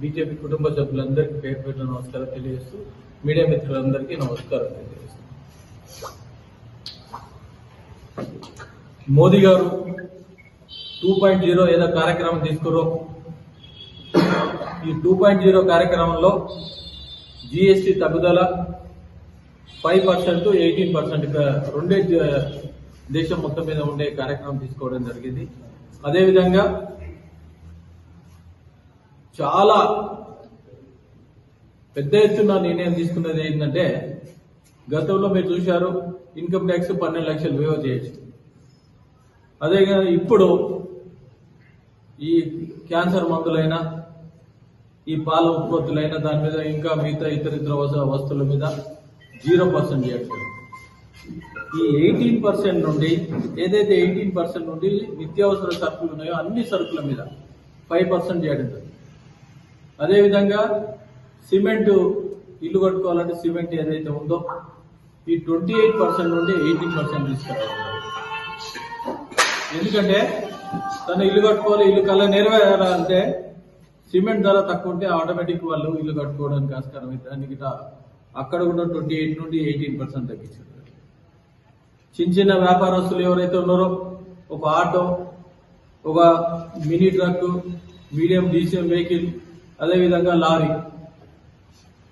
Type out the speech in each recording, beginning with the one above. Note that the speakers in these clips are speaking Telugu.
బీజేపీ కుటుంబ సభ్యులందరికీ పేరు పేరు నమస్కారం తెలియజేస్తూ మీడియా మిత్రులందరికీ నమస్కారం తెలియజేస్తూ. మోదీ గారు టూ పాయింట్ జీరో ఏదో కార్యక్రమం తీసుకురో. ఈ టూ పాయింట్ జీరో కార్యక్రమంలో జిఎస్టి తగ్గుదల ఫైవ్ పర్సెంట్ ఎయిటీన్ పర్సెంట్ రెండే దేశం మొత్తం మీద ఉండే కార్యక్రమం తీసుకోవడం జరిగింది. అదేవిధంగా చాలా పెద్ద ఎత్తున నిర్ణయం తీసుకున్నది ఏంటంటే గతంలో మీరు చూశారు ఇన్కమ్ ట్యాక్స్ పన్నెండు లక్షలు వేవ చేయొచ్చు. అదేవిధంగా ఇప్పుడు ఈ క్యాన్సర్ మందులైనా ఈ పాల ఉత్పత్తులైనా దాని మీద ఇంకా మిగతా ఇతర ఇతర వస్తువుల మీద జీరో పర్సెంట్ చేయట్లేదు. ఈ ఎయిటీన్ పర్సెంట్ నుండి ఏదైతే ఎయిటీన్ పర్సెంట్ నుండి నిత్యావసర సరుకులు ఉన్నాయో అన్ని సరుకుల మీద ఫైవ్ పర్సెంట్ చేయడం అదేవిధంగా సిమెంట్ ఇల్లు కట్టుకోవాలంటే సిమెంట్ ఏదైతే ఉందో ఈ ట్వంటీ ఎయిట్ పర్సెంట్ నుండి ఎయిటీన్ పర్సెంట్ తీసుకురావాలి ఎందుకంటే తను ఇల్లు కట్టుకోవాలి ఇల్లు కల్లా నెరవేరాలంటే సిమెంట్ ధర తక్కువ ఉంటే ఆటోమేటిక్ వాళ్ళు ఇల్లు కట్టుకోవడానికి ఆస్కారం అయితే దానికి అక్కడ కూడా ట్వంటీ ఎయిట్ నుండి ఎయిటీన్ పర్సెంట్ తగ్గించారు. చిన్న చిన్న వ్యాపారస్తులు ఎవరైతే ఉన్నారో ఒక ఆటో ఒక mini truck medium diesel vehicle అదేవిధంగా లారీ.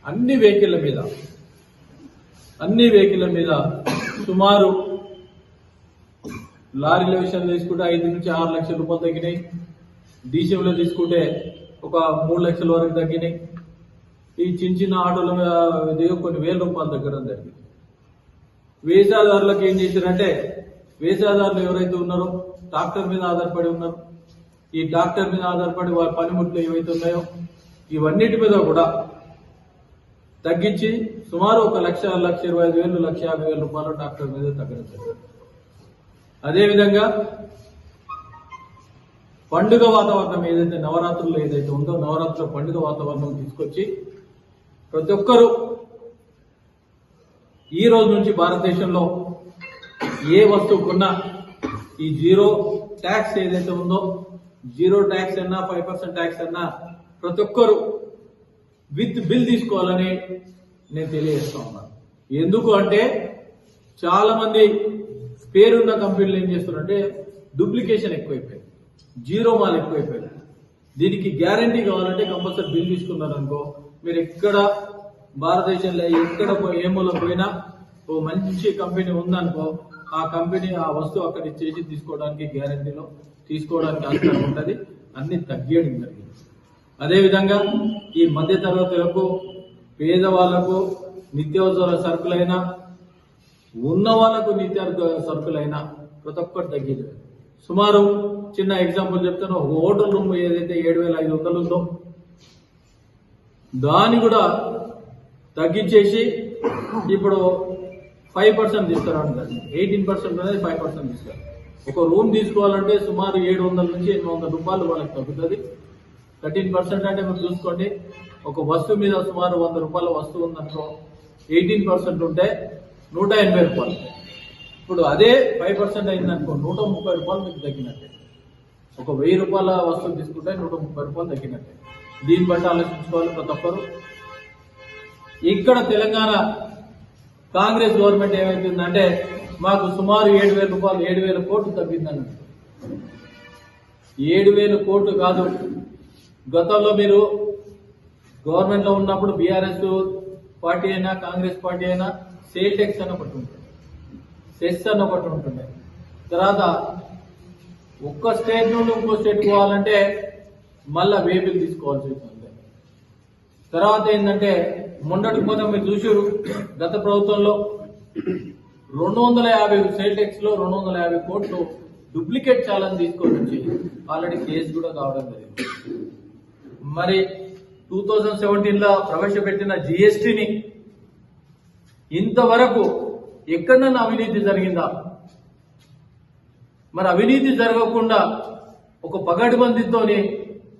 అన్ని వెహికల్ మీద అన్ని వెహికల్ మీద సుమారు లారీల విషయంలో తీసుకుంటే ఐదు నుంచి ఆరు లక్షల రూపాయలు తగ్గినాయి. డీసీఎంలో తీసుకుంటే ఒక మూడు లక్షల వరకు తగ్గినాయి. ఈ చిన్న చిన్న ఆటోల మీద కొన్ని వేల రూపాయలు తగ్గడం జరిగింది. వేసాదారులకు ఏం చేశారంటే వేసాదారులు ఎవరైతే ఉన్నారో డాక్టర్ మీద ఆధారపడి ఉన్నారు. ఈ డాక్టర్ మీద ఆధారపడి వారి పనిముట్లు ఏవైతే ఉన్నాయో ఇవన్నిటి మీద కూడా తగ్గించి సుమారు ఒక లక్ష లక్ష ఇరవై ఐదు వేలు లక్ష యాభై వేల రూపాయలు డాక్టర్ మీద తగ్గడం జరిగింది అదేవిధంగా పండుగ వాతావరణం ఏదైతే నవరాత్రులు ఏదైతే ఉందో నవరాత్రుల పండుగ వాతావరణం తీసుకొచ్చి ప్రతి ఒక్కరూ ఈ రోజు నుంచి భారతదేశంలో ఏ వస్తువు కొన్నా ఈ జీరో ట్యాక్స్ ఏదైతే ఉందో జీరో ట్యాక్స్ అన్నా ఫైవ్ పర్సెంట్ ట్యాక్స్ అన్నా ప్రతి ఒక్కరు విత్ బిల్ తీసుకోవాలని నేను తెలియజేస్తా ఉన్నాను ఎందుకు అంటే చాలా మంది పేరున్న కంపెనీలు ఏం చేస్తున్నారంటే డూప్లికేషన్ ఎక్కువైపోయింది. జీరో మాల్ ఎక్కువైపోయింది. దీనికి గ్యారంటీ కావాలంటే కంపల్సరీ బిల్ తీసుకున్నారు అనుకో మీరు ఎక్కడ భారతదేశంలో ఎక్కడ ఏ మూల పోయినా ఓ మంచి కంపెనీ ఉందనుకో ఆ కంపెనీ ఆ వస్తువు అక్కడ చేసి తీసుకోవడానికి గ్యారంటీలో తీసుకోవడానికి ఆస్కారం ఉంటుంది. అన్ని తగ్గేయడం జరిగింది అదేవిధంగా ఈ మధ్య తరగతులకు పేదవాళ్ళకు నిత్యావసర సరుకులైనా ఉన్న వాళ్ళకు నిత్య సరుకులైనా ప్రతి ఒక్కటి తగ్గింది. సుమారు చిన్న ఎగ్జాంపుల్ చెప్తాను. ఒక హోటల్ రూమ్ ఏదైతే ఏడు వేల ఐదు వందలు ఉందో దాన్ని కూడా తగ్గించేసి ఇప్పుడు ఫైవ్ పర్సెంట్ తీసుకురావడం ఎయిటీన్ పర్సెంట్ అనేది ఫైవ్ పర్సెంట్ తీసుకురావాలి ఒక రూమ్ తీసుకోవాలంటే సుమారు ఏడు వందల నుంచి ఎనిమిది వందల రూపాయలు వాళ్ళకి తగ్గుతుంది. థర్టీన్ పర్సెంట్ అంటే మీరు చూసుకోండి. ఒక వస్తువు మీద సుమారు వంద రూపాయల వస్తువు ఉందనుకో ఎయిటీన్ పర్సెంట్ ఉంటే నూట ఎనభై రూపాయలు. ఇప్పుడు అదే ఫైవ్ పర్సెంట్ అయిందనుకో నూట ముప్పై రూపాయలు మీకు తగ్గినట్టే. ఒక వెయ్యి రూపాయల వస్తువు తీసుకుంటే నూట ముప్పై రూపాయలు తగ్గినట్టే. దీన్ని బట్టి ఆలోచించుకోవాలి ప్రతి ఒక్కరు. ఇక్కడ తెలంగాణ కాంగ్రెస్ గవర్నమెంట్ ఏమైతుందంటే మాకు సుమారు ఏడు వేల రూపాయలు ఏడు వేల కోట్లు తగ్గిందని ఏడు వేల కోట్లు కాదు గతంలో మీరు గవర్నమెంట్లో ఉన్నప్పుడు బీఆర్ఎస్ పార్టీ అయినా కాంగ్రెస్ పార్టీ అయినా సేల్ ట్యాక్స్ అని ఒకటి ఉంటుంది సెస్ అని ఒకటి ఉంటుంది తర్వాత ఒక్క స్టేట్ నుండి ఇంకో స్టేట్ పోవాలంటే మళ్ళా వేబిల్ తీసుకోవాల్సి ఉంటుంది తర్వాత ఏంటంటే మొన్నటి పోతే మీరు చూసారు గత ప్రభుత్వంలో రెండు వందల యాభై సేల్ ట్యాక్స్లో రెండు వందల యాభై కోట్లు డూప్లికేట్ చాలని తీసుకొని వచ్చి ఆల్రెడీ కేసు కూడా కావడం జరిగింది. మరి టూ థౌజండ్ సెవెంటీన్లో ప్రవేశపెట్టిన జిఎస్టిని ఇంతవరకు ఎక్కడన్నా అవినీతి జరిగిందా? మరి అవినీతి జరగకుండా ఒక పగటిబందితోని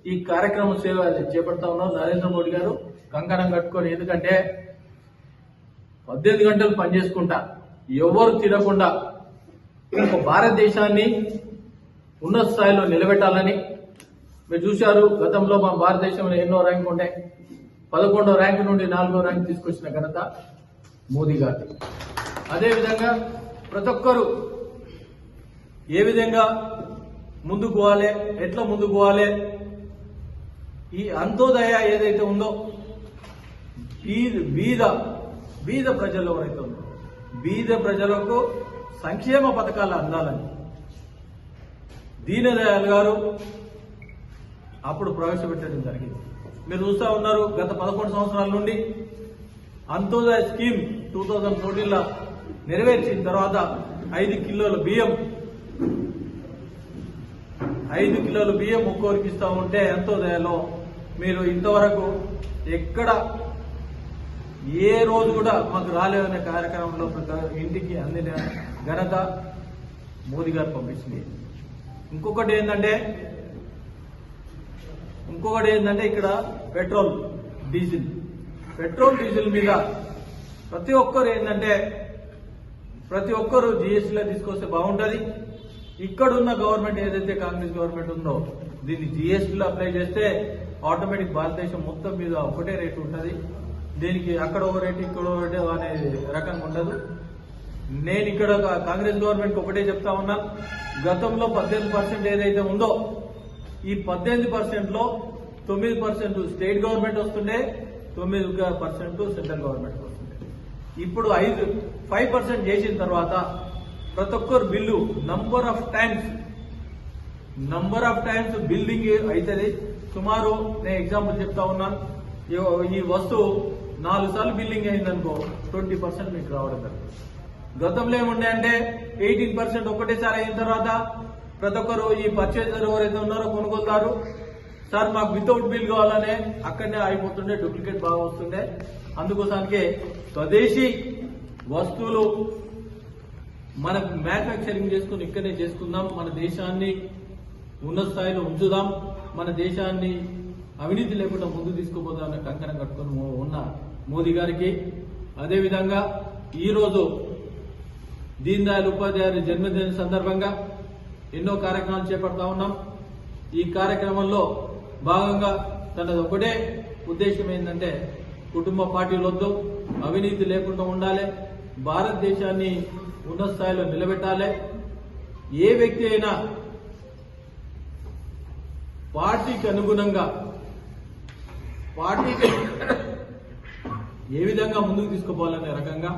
ఈ కార్యక్రమం సేవ చేపడతా ఉన్నాం నరేంద్ర మోడీ గారు. కంకణం కట్టుకొని ఎందుకంటే పద్దెనిమిది గంటలు పనిచేసుకుంటా ఎవరు తినకుండా ఒక భారతదేశాన్ని ఉన్నత స్థాయిలో నిలబెట్టాలని మీరు చూశారు గతంలో మా భారతదేశంలో ఎన్నో ర్యాంకులు ఉంటాయి పదకొండో ర్యాంకు నుండి నాలుగో ర్యాంక్ తీసుకొచ్చిన ఘనత మోదీ గారి అదేవిధంగా ప్రతి ఒక్కరు ఏ విధంగా ముందుకు పోవాలి ఎట్లా ముందుకు పోవాలి ఈ అంత్యోదయ ఏదైతే ఉందో బీద బీద బీద ప్రజలు ఎవరైతే ఉందో బీద ప్రజలకు సంక్షేమ పథకాలు అందాలని. దీనదయాల్ గారు అప్పుడు ప్రవేశపెట్టడం జరిగింది. మీరు చూస్తా ఉన్నారు గత పదకొండు సంవత్సరాల నుండి అంత్యోదయ స్కీమ్ టూ థౌజండ్ ఫోర్టీన్లో నెరవేర్చిన తర్వాత ఐదు కిలోల బియ్యం ఐదు కిలోల బియ్యం ఒక్కోరికి ఇస్తా ఉంటే అంత్యోదయలో మీరు ఇంతవరకు ఎక్కడ ఏ రోజు కూడా మాకు రాలేదనే కార్యక్రమంలో ఇంటికి అందిన ఘనత మోదీ గారు పంపించింది. ఇంకొకటి ఏంటంటే ఇంకొకటి ఏంటంటే ఇక్కడ పెట్రోల్ డీజిల్. పెట్రోల్ డీజిల్ మీద ప్రతి ఒక్కరు ఏంటంటే ప్రతి ఒక్కరు జిఎస్టీలో తీసుకొస్తే బాగుంటుంది. ఇక్కడున్న గవర్నమెంట్ ఏదైతే కాంగ్రెస్ గవర్నమెంట్ ఉందో దీన్ని జిఎస్టీలో అప్లై చేస్తే ఆటోమేటిక్ భారతదేశం మొత్తం మీద ఒకటే రేటు ఉంటుంది. దీనికి అక్కడ ఒక రేటు ఇక్కడ ఒక రేటు అనే రకంగా ఉండదు. నేను ఇక్కడ కాంగ్రెస్ గవర్నమెంట్ ఒకటే చెప్తా ఉన్నా గతంలో పద్దెనిమిది పర్సెంట్ ఏదైతే ఉందో ఈ పద్దెనిమిది పర్సెంట్లో తొమ్మిది పర్సెంట్ స్టేట్ గవర్నమెంట్ వస్తుండే తొమ్మిది పర్సెంట్ సెంట్రల్ గవర్నమెంట్ వస్తుండే. ఇప్పుడు ఐదు ఫైవ్ పర్సెంట్ చేసిన తర్వాత ప్రతి ఒక్కరు bill number of times number of times building అవుతుంది సుమారు నేను ఎగ్జాంపుల్ చెప్తా ఉన్నాను ఈ- ఈ వస్తువు నాలుగు సార్లు బిల్డింగ్ అయిందనుకో ట్వంటీ పర్సెంట్ మీకు రావడం జరుగుతుంది. గతంలో ఏముండే అంటే ఎయిటీన్ పర్సెంట్ ఒకటేసారి అయిన తర్వాత ప్రతి ఒక్కరు ఈ పర్చేజర్ ఎవరైతే ఉన్నారో కొనుగోలుదారు సార్ మాకు వితౌట్ బిల్ కావాలనే అక్కడనే అయిపోతుండే డూప్లికేట్ బాగా వస్తుండే. అందుకోసానికి స్వదేశీ వస్తువులు మనకు మ్యానుఫ్యాక్చరింగ్ చేసుకుని ఇక్కడనే చేసుకుందాం. మన దేశాన్ని ఉన్నత స్థాయిలో ఉంచుదాం. మన దేశాన్ని అవినీతి లేకుండా ముందు తీసుకుపోదామని కంకణం కట్టుకుని ఉన్న మోదీ గారికి. అదేవిధంగా ఈరోజు దీన్ దయాళ్ ఉపాధ్యాయుని జన్మదిన సందర్భంగా ఎన్నో కార్యక్రమాలు చేపడతా ఉన్నాం. ఈ కార్యక్రమంలో భాగంగా తనది ఒకటే ఉద్దేశం ఏంటంటే కుటుంబ పార్టీలు వద్దు అవినీతి లేకుండా ఉండాలి భారతదేశాన్ని ఉన్నత స్థాయిలో నిలబెట్టాలి. ఏ వ్యక్తి అయినా పార్టీకి అనుగుణంగా పార్టీకి ఏ విధంగా ముందుకు తీసుకుపోవాలనే రకంగా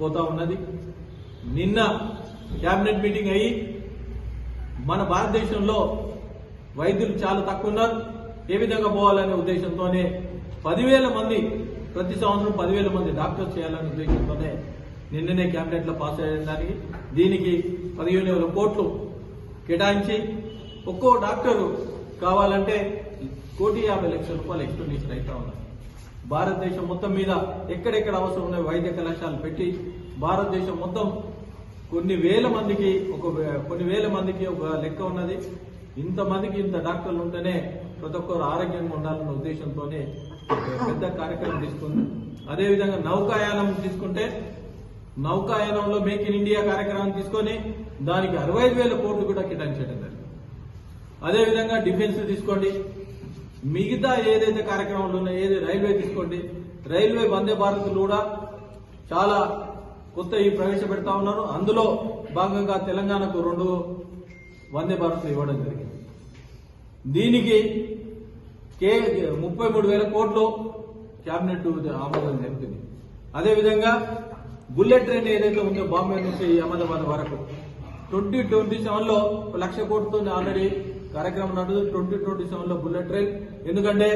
పోతా ఉన్నది. నిన్న క్యాబినెట్ మీటింగ్ అయ్యి మన భారతదేశంలో వైద్యులు చాలా తక్కువ ఉన్నారు. ఏ విధంగా పోవాలనే ఉద్దేశంతోనే పదివేల మంది ప్రతి సంవత్సరం పదివేల మంది డాక్టర్స్ చేయాలనే ఉద్దేశంతోనే నిన్ననే కేబినెట్లో పాస్ అయ్యడానికి దీనికి పదిహేను వేల కోట్లు కేటాయించి ఒక్కో డాక్టరు కావాలంటే కోటి యాభై లక్షల రూపాయలు ఎక్స్పెండిచర్ అవుతా ఉన్నారు. భారతదేశం మొత్తం మీద ఎక్కడెక్కడ అవసరం ఉన్న వైద్య కళాశాలలు పెట్టి భారతదేశం మొత్తం కొన్ని వేల మందికి ఒక కొన్ని వేల మందికి ఒక లెక్క ఉన్నది. ఇంతమందికి ఇంత డాక్టర్లు ఉంటేనే ప్రతి ఒక్కరు ఆరోగ్యంగా ఉండాలన్న ఉద్దేశంతోనే ఒక పెద్ద కార్యక్రమం తీసుకుంది. అదేవిధంగా నౌకాయానం తీసుకుంటే నౌకాయానంలో మేక్ ఇన్ ఇండియా కార్యక్రమం తీసుకొని దానికి అరవై ఐదు వేల కోట్లు కూడా కేటాయించడం జరిగింది. అదేవిధంగా డిఫెన్స్ తీసుకోండి. మిగతా ఏదైతే కార్యక్రమాలు ఉన్నాయో ఏది రైల్వే తీసుకోండి. రైల్వే వందే భారత్ కూడా చాలా కొత్త ఈ ప్రవేశపెడతా ఉన్నారు. అందులో భాగంగా తెలంగాణకు రెండు వందే భారత్ ఇవ్వడం జరిగింది. దీనికి కే ముప్పై మూడు వేల కోట్లు క్యాబినెట్ ఆమోదం జరిగింది అదేవిధంగా బుల్లెట్ ట్రైన్ ఏదైతే ఉందో బాంబే నుంచి అహ్మదాబాద్ వరకు ట్వంటీ ట్వంటీ సెవెన్లో ఒక లక్ష కోట్లతో ఆల్రెడీ కార్యక్రమం నడుస్తుంది. ట్వంటీ ట్వంటీ సెవెన్లో బుల్లెట్ ట్రైన్. ఎందుకంటే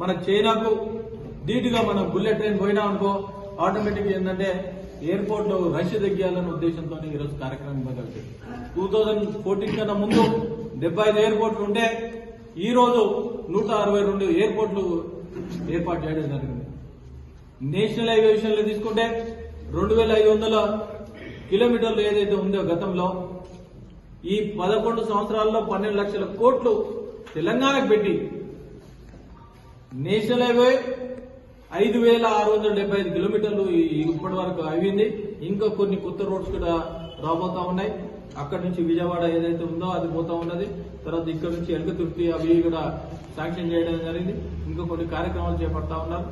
మన చైనాకు ధీటుగా మనం బుల్లెట్ ట్రైన్ పోయినా అనుకో ఆటోమేటిక్ ఏంటంటే ఎయిర్పోర్ట్లో రష్ తగ్గియాలనే ఉద్దేశంతో ఈరోజు కార్యక్రమం మొదలుపెట్టింది టూ థౌజండ్ ఫోర్టీన్ కన్నా ముందు డెబ్బై ఐదు ఎయిర్పోర్ట్లు ఉంటే ఈ రోజు నూట అరవై రెండు ఎయిర్పోర్ట్లు ఏర్పాటు చేయడం జరిగింది. నేషనల్ హైవే విషయంలో తీసుకుంటే రెండు వేల ఐదు వందల కిలోమీటర్లు ఏదైతే ఉందో గతంలో ఈ పదకొండు సంవత్సరాల్లో పన్నెండు లక్షల కోట్లు తెలంగాణకు పెట్టి నేషనల్ హైవే ఐదు వేల ఆరు వందల డెబ్బై ఐదు కిలోమీటర్లు ఈ- ఇప్పటి వరకు అయింది ఇంకా కొన్ని కొత్త రోడ్స్ కూడా రాబోతా ఉన్నాయి. అక్కడ నుంచి విజయవాడ ఏదైతే ఉందో అది పోతా ఉన్నది. తర్వాత ఇక్కడ నుంచి ఎలకతుర్తి అవి కూడా శాంక్షన్ చేయడం జరిగింది. ఇంకా కొన్ని కార్యక్రమాలు చేపడతా ఉన్నారు.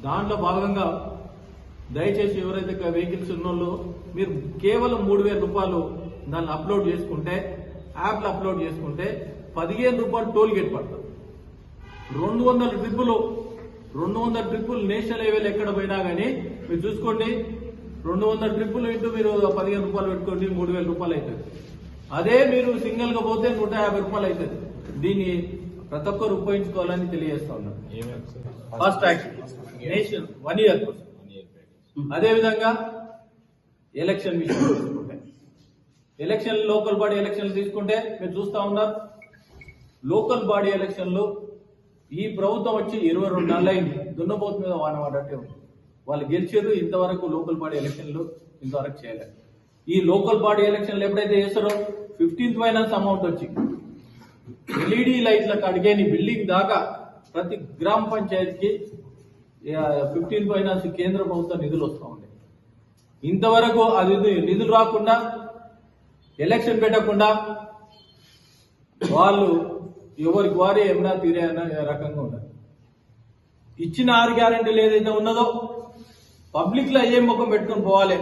దాంట్లో భాగంగా దయచేసి ఎవరైతే వెహికల్స్ ఉన్నోళ్ళు మీరు కేవలం మూడు వేల రూపాయలు దాన్ని అప్లోడ్ చేసుకుంటే యాప్లో అప్లోడ్ చేసుకుంటే పదిహేను రూపాయలు టోల్ గేట్ రెండు వందల ట్రిప్పులు రెండు వందల ట్రిప్పులు నేషనల్ హైవేలు ఎక్కడ పోయినా కానీ మీరు చూసుకోండి రెండు వందల ట్రిప్పులు ఇంటూ మీరు పదిహేను రూపాయలు పెట్టుకోండి మూడు వేల రూపాయలు అవుతుంది. అదే మీరు సింగిల్గా పోతే నూట యాభై రూపాయలు అవుతుంది. దీన్ని ప్రతి ఒక్కరు ఉపయోగించుకోవాలని తెలియజేస్తా ఉన్నాను first tax nation one year కోసం అదే విధంగా ఎలక్షన్ విషయం తీసుకుంటే. ఎలక్షన్ లోకల్ బాడీ ఎలక్షన్లు తీసుకుంటే మీరు చూస్తా ఉన్నారు. లోకల్ బాడీ ఎలక్షన్లు ఈ ప్రభుత్వం వచ్చి ఇరవై రెండు నెలలైంది. దున్నపోతు మీద వాన వాడటే ఉంది. వాళ్ళు గెలిచారు ఇంతవరకు లోకల్ బాడీ ఎలక్షన్లు ఇంతవరకు చేయలేదు. ఈ లోకల్ బాడీ ఎలక్షన్లు ఎప్పుడైతే చేస్తారో ఫిఫ్టీన్త్ ఫైనాన్స్ అమౌంట్ వచ్చి ఎల్ఈడి లైట్లకు అడిగేని బిల్డింగ్ దాకా ప్రతి గ్రామ పంచాయతీకి ఫిఫ్టీన్ ఫైనాన్స్ కేంద్ర ప్రభుత్వ నిధులు వస్తూ ఉన్నాయి. ఇంతవరకు అది నిధులు రాకుండా ఎలక్షన్ పెట్టకుండా వాళ్ళు ఎవరికి వారే ఏమైనా తీరే అన్న రకంగా ఉండాలి. ఇచ్చిన ఆరు గ్యారంటీలు ఏదైతే ఉన్నదో పబ్లిక్లో ఏం ఏ ముఖం పెట్టుకొని పోవాలి?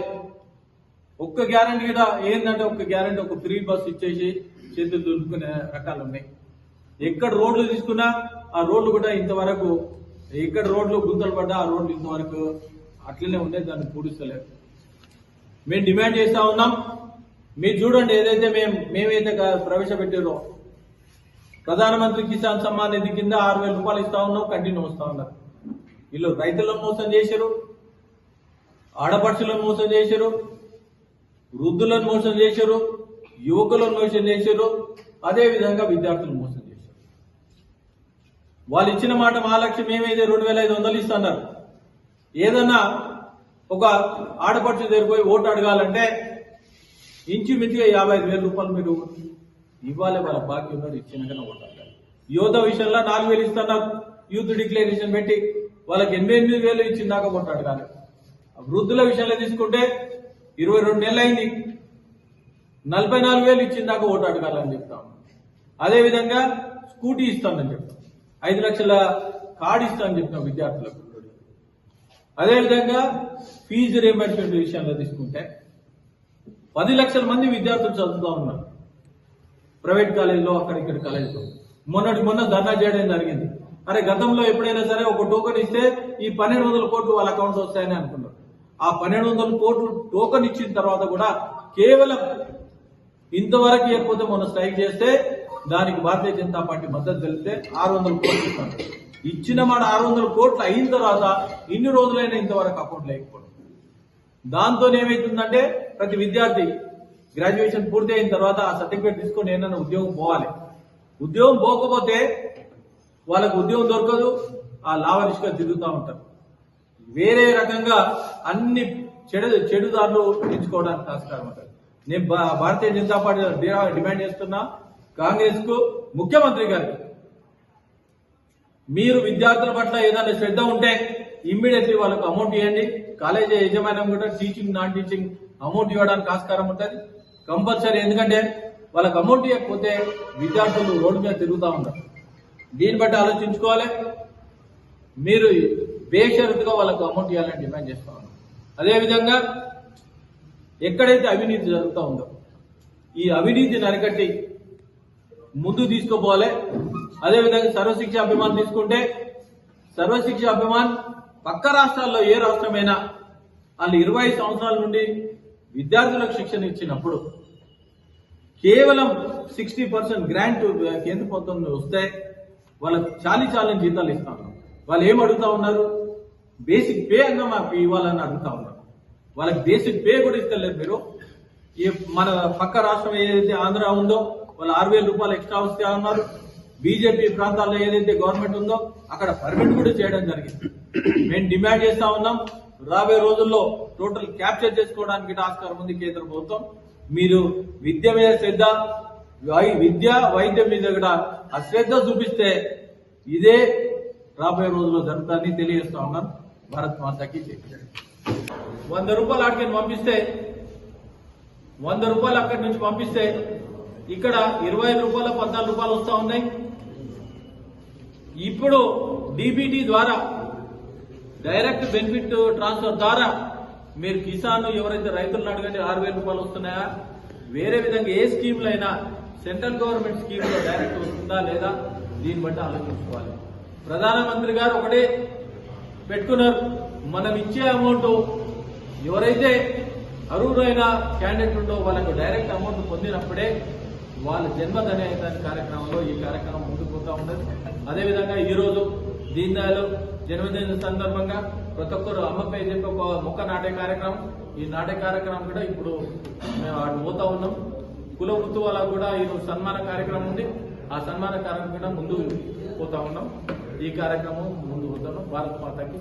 ఒక్క గ్యారెంటీ కూడా ఏంటంటే ఒక్క గ్యారెంటీ ఒక ఫ్రీ బస్ ఇచ్చేసి చేతులు దులుపుకునే రకాలు ఉన్నాయి. ఎక్కడ రోడ్లు తీసుకున్నా ఆ రోడ్లు కూడా ఇంతవరకు ఎక్కడ రోడ్లు గుంతలు పడ్డా ఆ రోడ్లు ఇంతవరకు అట్లనే ఉన్నాయి దాన్ని పూడిస్తలేదు మేము డిమాండ్ చేస్తా ఉన్నాం. మీరు చూడండి ఏదైతే మేము మేమైతే ప్రవేశపెట్టారో ప్రధానమంత్రి కిసాన్ సమ్మాన్ నిధి కింద ఆరు వేల రూపాయలు ఇస్తా ఉన్నాం కంటిన్యూ వస్తా ఉన్నారు. వీళ్ళు రైతులను మోసం చేశారు ఆడపడుచులను మోసం చేశారు వృద్ధులను మోసం చేశారు యువకులను మోసం చేశారు అదే విధంగా విద్యార్థులను మోసం చేశారు. వాళ్ళు ఇచ్చిన మాట మహాలక్ష్యం ఏమైతే రెండు వేల ఐదు వందలు ఇస్తున్నారు ఏదన్నా ఒక ఆడపడుచు దగ్గర పోయి ఓటు అడగాలంటే ఇంచుమించుగా యాభై ఐదు వేల రూపాయలు మీరు ఇవ్వాలి వాళ్ళ బాకీ ఉన్నది ఇచ్చినాకనే ఓటు యోధ యువత విషయంలో నాలుగు వేలు ఇస్తున్నారు యూత్ డిక్లరేషన్ పెట్టి వాళ్ళకి ఎనిమిది ఎనిమిది వేలు ఇచ్చిన దాకా ఓటు అడగాలి వృద్ధుల విషయంలో తీసుకుంటే ఇరవై రెండు నెలలు అయింది. నలభై నాలుగు వేలు ఇచ్చిన దాకా ఓటు చెప్తాం. అదేవిధంగా స్కూటీ ఇస్తానని చెప్తాం. ఐదు లక్షల కార్డు ఇస్తానని చెప్తాం విద్యార్థులకు. అదేవిధంగా ఫీజు రియంబర్స్మెంట్ విషయంలో తీసుకుంటే పది లక్షల మంది విద్యార్థులు చదువుతూ ఉన్నారు. ప్రైవేట్ కాలేజీలో అక్కడ ఇక్కడ కాలేజీలో. మొన్నటి మొన్న ధర్నా చేయడం జరిగింది. అరే గతంలో ఎప్పుడైనా సరే ఒక టోకెన్ ఇస్తే ఈ పన్నెండు వందల కోట్లు వాళ్ళ అకౌంట్స్ వస్తాయని అనుకున్నారు. ఆ పన్నెండు వందల కోట్లు టోకెన్ ఇచ్చిన తర్వాత కూడా కేవలం ఇంతవరకు ఇవ్వకపోతే మొన్న స్ట్రైక్ చేస్తే దానికి భారతీయ జనతా పార్టీ మద్దతు తెలిస్తే ఆరు వందల కోట్లు ఇస్తాను ఇచ్చిన మాట ఆరు వందల కోట్లు అయిన తర్వాత ఇన్ని రోజులైనా ఇంతవరకు అకౌంట్ లేకపోవడం. దాంతో ఏమైతుందంటే ప్రతి విద్యార్థి గ్రాడ్యుయేషన్ పూర్తి అయిన తర్వాత ఆ సర్టిఫికేట్ తీసుకొని ఏదైనా ఉద్యోగం పోవాలి. ఉద్యోగం పోకపోతే వాళ్ళకు ఉద్యోగం దొరకదు ఆ లావరిష్గా తిరుగుతూ ఉంటారు. వేరే రకంగా అన్ని చెడు చెడుదారులు ఎంచుకోవడానికి ఆస్కారం ఉంటుంది. నేను భా- భారతీయ జనతా పార్టీ డిమాండ్ చేస్తున్నా కాంగ్రెస్కు ముఖ్యమంత్రి గారికి. మీరు విద్యార్థుల పట్ల ఏదైనా శ్రద్ధ ఉంటే ఇమ్మీడియట్లీ వాళ్ళకు అమౌంట్ ఇవ్వండి కాలేజీ యజమాన్యం కూడా టీచింగ్ నాన్ టీచింగ్ అమౌంట్ ఇవ్వడానికి ఆస్కారం ఉంటుంది. కంపల్సరీ ఎందుకంటే వాళ్ళకి అమౌంట్ ఇవ్వకపోతే విద్యార్థులు రోడ్డు మీద తిరుగుతూ ఉంటారు. దీన్ని బట్టి ఆలోచించుకోవాలి. మీరు బేషరతుగా వాళ్ళకు అమౌంట్ ఇవ్వాలని డిమాండ్ చేస్తా ఉన్నాం. అదేవిధంగా ఎక్కడైతే అవినీతి జరుగుతూ ఉందో ఈ అవినీతిని అరికట్టి ముందు తీసుకుపోవాలి. అదేవిధంగా సర్వశిక్ష అభిమాన్ తీసుకుంటే సర్వశిక్ష అభిమాన్ పక్క రాష్ట్రాల్లో ఏ రాష్ట్రమైనా వాళ్ళు ఇరవై సంవత్సరాల నుండి విద్యార్థులకు శిక్షణ ఇచ్చినప్పుడు కేవలం సిక్స్టీ పర్సెంట్ గ్రాంట్ కేంద్ర ప్రభుత్వం వస్తే వాళ్ళకి చాలీ చాలని జీతాలు ఇస్తాను వాళ్ళు ఏం అడుగుతా ఉన్నారు? బేసిక్ పే అన్న మాకు ఇవ్వాలని అడుగుతా ఉన్నారు. వాళ్ళకి బేసిక్ పే కూడా ఇస్తలేదు మీరు. ఈ మన పక్క రాష్ట్రం ఏదైతే ఆంధ్ర ఉందో వాళ్ళు ఆరు వేల రూపాయలు ఎక్స్ట్రా వస్తే అన్నారు. బీజేపీ ప్రాంతాల్లో ఏదైతే గవర్నమెంట్ ఉందో అక్కడ పర్మిట్ కూడా చేయడం జరిగింది. మేము డిమాండ్ చేస్తా ఉన్నాం. రాబోయే రోజుల్లో టోటల్ క్యాప్చర్ చేసుకోవడానికి ఆస్కారం ఉంది కేంద్ర ప్రభుత్వం. మీరు విద్య మీద శ్రద్ధ వై- విద్య వైద్యం మీద కూడా అశ్రద్ధ చూపిస్తే ఇదే రాబోయే రోజుల్లో జరుగుతుందని తెలియజేస్తా ఉన్నాను. భారత్ మాతకి వంద రూపాయలు అక్కడికి పంపిస్తే వంద రూపాయలు అక్కడి నుంచి పంపిస్తే ఇక్కడ ఇరవై ఐదు రూపాయలు పద్నాలుగు రూపాయలు వస్తా ఉన్నాయి. ఇప్పుడు డిబిటీ ద్వారా డైరెక్ట్ బెనిఫిట్ ట్రాన్స్ఫర్ ద్వారా మీరు కిసాన్ ఎవరైతే రైతులను అడగండి ఆరు వేల రూపాయలు వస్తున్నాయా? వేరే విధంగా ఏ స్కీమ్లు అయినా సెంట్రల్ గవర్నమెంట్ స్కీమ్లో డైరెక్ట్ వస్తుందా లేదా? దీన్ని బట్టి ఆలోచించుకోవాలి. ప్రధానమంత్రి గారు ఒకటే పెట్టుకున్నారు. మనం ఇచ్చే అమౌంట్ ఎవరైతే అర్హులైన క్యాండిడేట్ ఉందో వాళ్ళకు డైరెక్ట్ అమౌంట్ పొందినప్పుడే వాళ్ళ జన్మదిన కార్యక్రమంలో ఈ కార్యక్రమం ముందుకు పోతా ఉండదు అదేవిధంగా ఈరోజు రోజు దీన్ దయాళ్ జన్మదిన సందర్భంగా ప్రతి ఒక్కరు అమ్మపై చెప్పి ఒక మొక్క నాటే కార్యక్రమం. ఈ నాటే కార్యక్రమం కూడా ఇప్పుడు మేము అటు పోతా ఉన్నాం. కుల వృత్తి వాళ్ళకు కూడా ఈరోజు సన్మాన కార్యక్రమం ఉంది. ఆ సన్మాన కార్యక్రమం కూడా ముందు పోతా ఉన్నాం. ఈ కార్యక్రమం ముందు పోతాను భారత్ మాతకి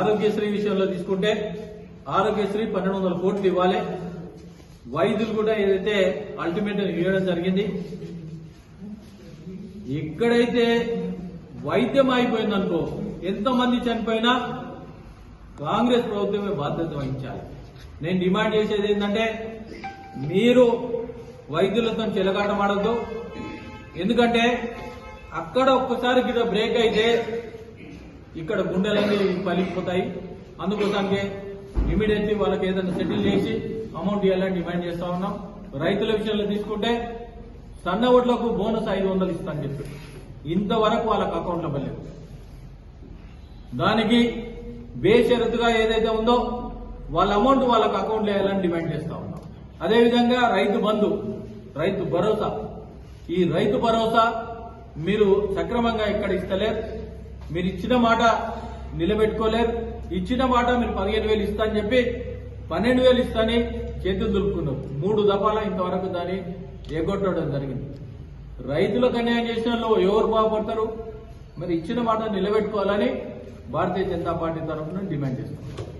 ఆరోగ్యశ్రీ విషయంలో తీసుకుంటే ఆరోగ్యశ్రీ పన్నెండు వందల కోట్లు ఇవ్వాలి. వైద్యులు కూడా ఏదైతే అల్టిమేట్ ఇవ్వడం జరిగింది ఎక్కడైతే వైద్యం అయిపోయిందనుకో ఎంతమంది చనిపోయినా కాంగ్రెస్ ప్రభుత్వమే బాధ్యత వహించాలి. నేను డిమాండ్ చేసేది ఏంటంటే మీరు వైద్యులతో చెలగాటమాడద్దు ఎందుకంటే అక్కడ ఒక్కసారి గిట్ట బ్రేక్ అయితే ఇక్కడ గుండెలన్నీ పలిగిపోతాయి అందుకోసానికి ఇమీడియట్లీ వాళ్ళకి ఏదైనా సెటిల్ చేసి అమౌంట్ ఇవ్వాలని డిమాండ్ చేస్తా ఉన్నాం. రైతుల విషయంలో తీసుకుంటే సన్న ఓట్లకు బోనస్ ఐదు వందలు ఇస్తాను చెప్పి ఇంతవరకు వాళ్ళకి అకౌంట్లో పడలేదు. దానికి బేషరతుగా ఏదైతే ఉందో వాళ్ళ అమౌంట్ వాళ్ళకి అకౌంట్లో వేయాలని డిమాండ్ చేస్తా ఉన్నాం. అదేవిధంగా రైతు బంధు రైతు భరోసా. ఈ రైతు భరోసా మీరు సక్రమంగా ఇక్కడ ఇస్తలేరు. మీరు ఇచ్చిన మాట నిలబెట్టుకోలేరు. ఇచ్చిన మాట మీరు పదిహేను వేలు ఇస్తా అని చెప్పి పన్నెండు వేలు ఇస్తాని చేతులు దులుపుకున్నారు. మూడు దఫాల ఇంతవరకు దాన్ని ఎగొట్టడం జరిగింది. రైతులకు అన్యాయం చేసిన వాళ్ళు ఎవరు బాగుపడతారు? మరి ఇచ్చిన మాట నిలబెట్టుకోవాలని భారతీయ జనతా పార్టీ తరఫున డిమాండ్ చేస్తున్నాం.